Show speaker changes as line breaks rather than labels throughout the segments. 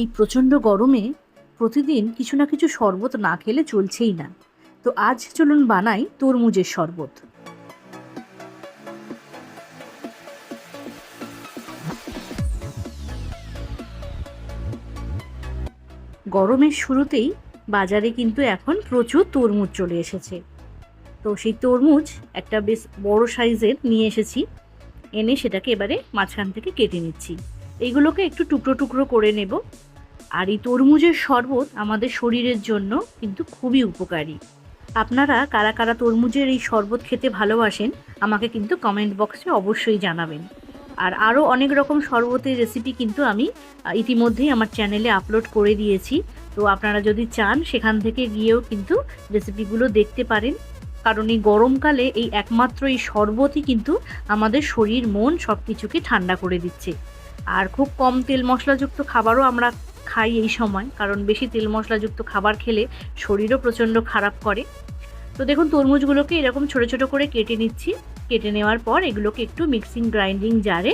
এই প্রচণ্ড গরমে প্রতিদিন কিছু না কিছু শরবত না খেলে চলছেই না। তো আজ চলুন বানাই তরমুজের শরবত। গরমের শুরুতেই বাজারে কিন্তু এখন প্রচুর তরমুজ চলে এসেছে। তো সেই তরমুজ একটা বেশ বড় সাইজের নিয়ে এসেছি। এনে সেটাকে এবারে মাঝখান থেকে কেটে নিচ্ছি। এইগুলোকে একটু টুকরো টুকরো করে নেব। আর এই তরমুজের শরবত আমাদের শরীরের জন্য কিন্তু খুবই উপকারী। আপনারা কারা কারা তরমুজের এই শরবত খেতে ভালোবাসেন, আমাকে কিন্তু কমেন্ট বক্সে অবশ্যই জানাবেন। আর আরও অনেক রকম শরবতের রেসিপি কিন্তু আমি ইতিমধ্যেই আমার চ্যানেলে আপলোড করে দিয়েছি। তো আপনারা যদি চান, সেখান থেকে গিয়েও কিন্তু রেসিপিগুলো দেখতে পারেন। কারণ এই গরমকালে এই একমাত্র এই শরবতই কিন্তু আমাদের শরীর, মন সব কিছুকে ঠান্ডা করে দিচ্ছে। আর খুব কম তেল মশলাযুক্ত খাবারও আমরা খাই এই সময়, কারণ বেশি তেল মশলাযুক্ত খাবার খেলে শরীরও প্রচণ্ড খারাপ করে। তো দেখুন, তরমুজগুলোকে এরকম ছোট ছোট করে কেটে নিচ্ছি। কেটে নেওয়ার পর এগুলোকে একটু মিক্সিং, গ্রাইন্ডিং জারে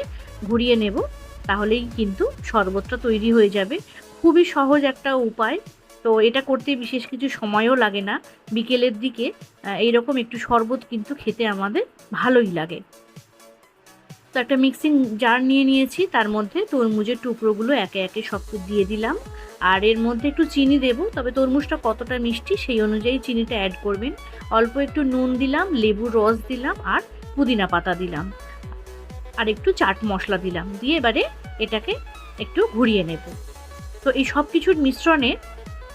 ঘুরিয়ে নেব, তাহলেই কিন্তু শরবতটা তৈরি হয়ে যাবে। খুবই সহজ একটা উপায়। তো এটা করতে বিশেষ কিছু সময়ও লাগে না। বিকেলের দিকে এইরকম একটু শরবত কিন্তু খেতে আমাদের ভালোই লাগে। তো একটা মিক্সিং জার নিয়ে নিয়েছি, তার মধ্যে তরমুজের টুকরোগুলো একে একে সব দিয়ে দিলাম। আর এর মধ্যে একটু চিনি দেব, তবে তরমুজটা কতটা মিষ্টি সেই অনুযায়ী চিনিটা অ্যাড করবেন। অল্প একটু নুন দিলাম লেবুর রস দিলাম আর পুদিনা পাতা দিলাম। আর একটু চাট মশলা দিলাম, দিয়ে এবারে এটাকে একটু ঘুরিয়ে নেব। তো এই সব কিছুর মিশ্রণে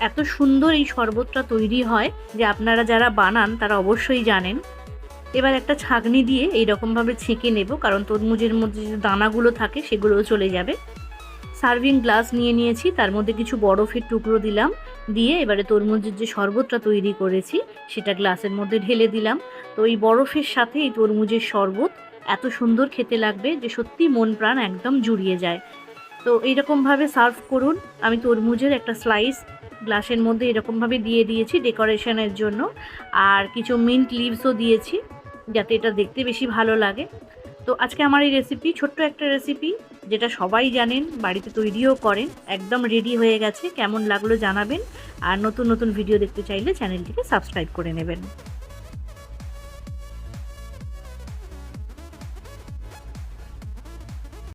এত সুন্দর এই শরবতটা তৈরি হয় যে আপনারা যারা বানান তারা অবশ্যই জানেন। এবার একটা ছাঁকনি দিয়ে এইরকমভাবে ছেঁকে নেব, কারণ তরমুজের মধ্যে যে দানাগুলো থাকে সেগুলোও চলে যাবে। সার্ভিং গ্লাস নিয়ে নিয়েছি, তার মধ্যে কিছু বরফের টুকরো দিলাম, দিয়ে এবারে তরমুজের যে শরবতটা তৈরি করেছি, সেটা গ্লাসের মধ্যে ঢেলে দিলাম। তো এই বরফের সাথে এই তরমুজের শরবত এত সুন্দর খেতে লাগবে যে সত্যি মন প্রাণ একদম জুড়িয়ে যায়। তো এইরকমভাবে সার্ভ করুন। আমি তরমুজের একটা স্লাইস গ্লাসের মধ্যে এরকমভাবে দিয়ে দিয়েছি ডেকোরেশনের জন্য। আর কিছু মিন্ট লিভসও দিয়েছি, যাতে এটা দেখতে বেশি ভালো লাগে। তো আজকে আমার এই রেসিপি ছোট্ট একটা রেসিপি যেটা সবাই জানেন, বাড়িতে তৈরিও করেন, একদম রেডি হয়ে গেছে। কেমন লাগল জানাবেন। আর নতুন নতুন ভিডিও দেখতে চাইলে চ্যানেলটিকে সাবস্ক্রাইব করে নেবেন।